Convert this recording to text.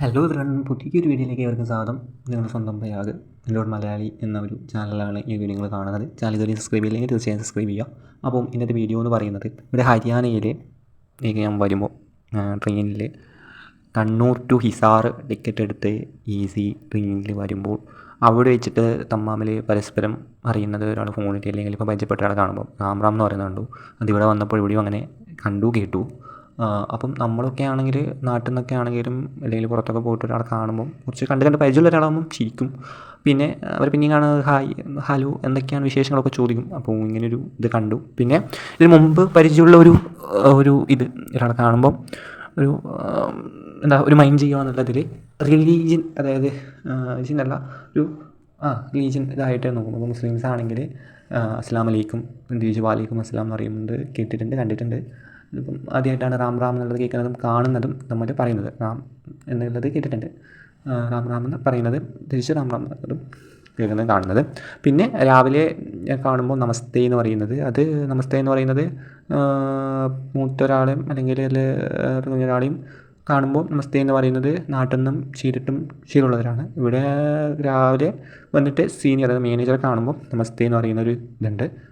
Hello ഇവരുടെ പുതിയൊരു വീഡിയോയിലേക്ക് അവർക്ക് സ്വാഗതം. നിങ്ങളുടെ സ്വന്തം പ്രയാഗ് നിങ്ങളോട് മലയാളി എന്ന ഒരു ചാനലാണ് ഈ വീഡിയോ നിങ്ങൾ കാണുന്നത്. ചാനൽ ഇതുവരെ സബ്സ്ക്രൈബ് ചെയ്യില്ലെങ്കിൽ തീർച്ചയായും സബ്സ്ക്രൈബ് ചെയ്യുക. അപ്പം ഇന്നത്തെ വീഡിയോ എന്ന് പറയുന്നത് ഇവിടെ ഹരിയാനയിൽ ഞാൻ വരുമ്പോൾ ട്രെയിനിൽ കണ്ണൂർ ടു ഹിസാർ ടിക്കറ്റ് എടുത്ത് ഈസി ട്രെയിനിൽ വരുമ്പോൾ അവിടെ വെച്ചിട്ട് തമ്മാമിൽ പരസ്പരം അറിയുന്നത് ഒരാൾ ഫോണിൽ അല്ലെങ്കിൽ ഇപ്പോൾ പരിചയപ്പെട്ട ഒരാളെ കാണുമ്പോൾ റാം റാം എന്ന് പറയുന്നത് കണ്ടു. അതിവിടെ വന്നപ്പോൾ ഇവിടെയും അങ്ങനെ കണ്ടു കേട്ടു. അപ്പം നമ്മളൊക്കെ ആണെങ്കിൽ നാട്ടിൽ നിന്നൊക്കെ ആണെങ്കിലും അല്ലെങ്കിൽ പുറത്തൊക്കെ പോയിട്ട് ഒരാളെ കാണുമ്പോൾ കുറച്ച് കണ്ട് കണ്ട് പരിചയമുള്ള ഒരാളാകുമ്പം ചിരിക്കും. പിന്നെ അവർ പിന്നെയും കാണുന്നത് ഹായ് ഹലോ എന്തൊക്കെയാണ് വിശേഷങ്ങളൊക്കെ ചോദിക്കും. അപ്പോൾ ഇങ്ങനൊരു ഇത് കണ്ടു. പിന്നെ ഇതിന് മുമ്പ് പരിചയമുള്ള ഒരു ഒരു ഇത് ഒരാളെ കാണുമ്പം ഒരു എന്താ ഒരു മൈൻഡ് ചെയ്യുക എന്നുള്ളതിൽ റിലീജിയൻ അതായത് റിലീജിയൻ അല്ല ഒരു ആ റിലീജിയൻ ഇതായിട്ട് നോക്കും അപ്പോൾ മുസ്ലിംസ് ആണെങ്കിൽ അസ്ലാം വലൈക്കും തിരിച്ച് വാലൈക്കും അസ്ലാം എന്ന് പറയുന്നുണ്ട്. കേട്ടിട്ടുണ്ട് കണ്ടിട്ടുണ്ട്. ഇതിപ്പം ആദ്യമായിട്ടാണ് റാം റാം എന്നുള്ളത് കേൾക്കുന്നതും കാണുന്നതും നമ്മൾ പറയുന്നത്. റാം എന്നുള്ളത് കേട്ടിട്ടുണ്ട്. റാം റാം എന്ന് പറയുന്നത് തിരിച്ച് റാം റാം എന്നുള്ളതും കേൾക്കുന്നതും കാണുന്നത്. പിന്നെ രാവിലെ കാണുമ്പോൾ നമസ്തേ എന്ന് പറയുന്നത് അത് നമസ്തേ എന്ന് പറയുന്നത് മൂത്തൊരാളെയും അല്ലെങ്കിൽ കുഞ്ഞൊരാളെയും കാണുമ്പോൾ നമസ്തേ എന്ന് പറയുന്നത് നാട്ടിൽ നിന്നും ചീരിട്ടും ചീരുള്ളവരാണ് ഇവിടെ രാവിലെ വന്നിട്ട് സീനിയർ അതായത് മാനേജറെ കാണുമ്പോൾ നമസ്തേ എന്ന് പറയുന്ന ഒരു ഇതുണ്ട്.